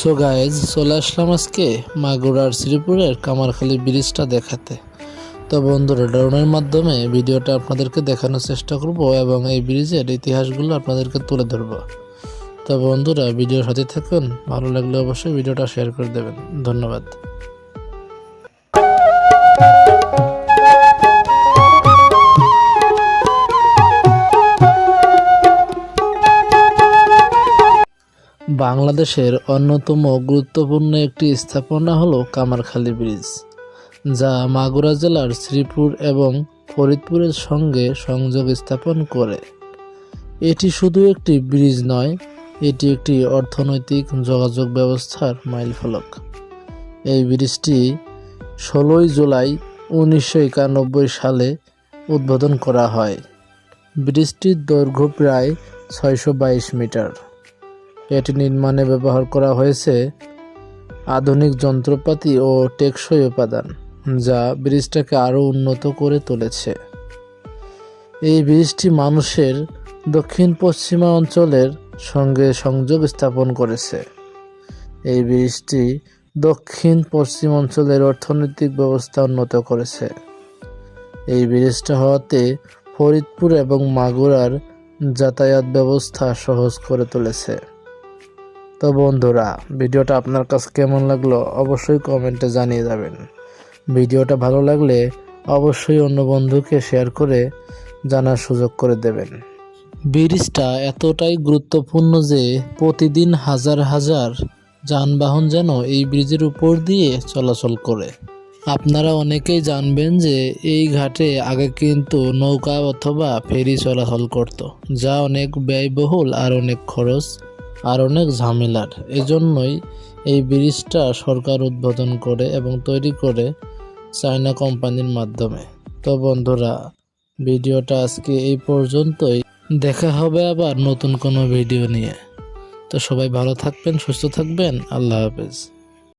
So guys চলে আসলাম আজকে মাগুরার শ্রীপুরের কামারখালি ব্রিজটা দেখাতে। তো বন্ধুরা, ড্রোনের মাধ্যমে ভিডিওটা আপনাদেরকে দেখানোর চেষ্টা করব এবং এই ব্রিজের ইতিহাসগুলো আপনাদেরকে তুলে ধরব। তো বন্ধুরা, ভিডিওর সাথে থাকুন, ভালো লাগলে অবশ্যই ভিডিওটা শেয়ার করে দেবেন। ধন্যবাদ। বাংলাদেশের অন্যতম গুরুত্বপূর্ণ একটি স্থাপনা হলো কামারখালী ব্রিজ, যা মাগুরা জেলার শ্রীপুর এবং ফরিদপুরের সঙ্গে সংযোগ স্থাপন করে। এটি শুধু একটি ব্রিজ নয়, এটি একটি অর্থনৈতিক যোগাযোগ ব্যবস্থার মাইলফলক। এই ব্রিজটি ষোলোই জুলাই উনিশশো একানব্বই সালে উদ্বোধন করা হয়। ব্রিজটির দৈর্ঘ্য প্রায় ছয়শো বাইশ মিটার। এটি নির্মাণে ব্যবহার করা হয়েছে আধুনিক যন্ত্রপাতি ও টেকসই উপাদান, যা ব্রিজটাকে আরও উন্নত করে তুলেছে। এই ব্রিজটি মানুষের দক্ষিণ পশ্চিমা অঞ্চলের সঙ্গে সংযোগ স্থাপন করেছে। এই ব্রিজটি দক্ষিণ পশ্চিম অঞ্চলের অর্থনৈতিক ব্যবস্থা উন্নত করেছে। এই ব্রিজটা হওয়াতে ফরিদপুর এবং মাগুরার যাতায়াত ব্যবস্থা সহজ করে তুলেছে। তো বন্ধুরা, ভিডিওটা আপনার কাছে কেমন লাগল অবশ্যই কমেন্টে জানিয়ে যাবেন। ভিডিওটা ভালো লাগলে অবশ্যই অন্য বন্ধুকে শেয়ার করে জানার সুযোগ করে দেবেন। ব্রিজটা এতটাই গুরুত্বপূর্ণ যে প্রতিদিন হাজার হাজার যানবাহন যেন এই ব্রিজের উপর দিয়ে চলাচল করে। আপনারা অনেকেই জানবেন যে এই ঘাটে আগে কিন্তু নৌকা অথবা ফেরি চলাচল করত, যা অনেক ব্যয়বহুল আর অনেক খরচ। আর অনেক ঝামেলার। এজন্যই এই ব্রিজটা সরকার উদ্বোধন করে এবং তৈরি করে চায়না কোম্পানির মাধ্যমে। তো বন্ধুরা, ভিডিওটা আজকে এই পর্যন্তই। দেখা হবে আবার নতুন কোনো ভিডিও নিয়ে। তো সবাই ভালো থাকবেন, সুস্থ থাকবেন। আল্লাহ হাফেজ।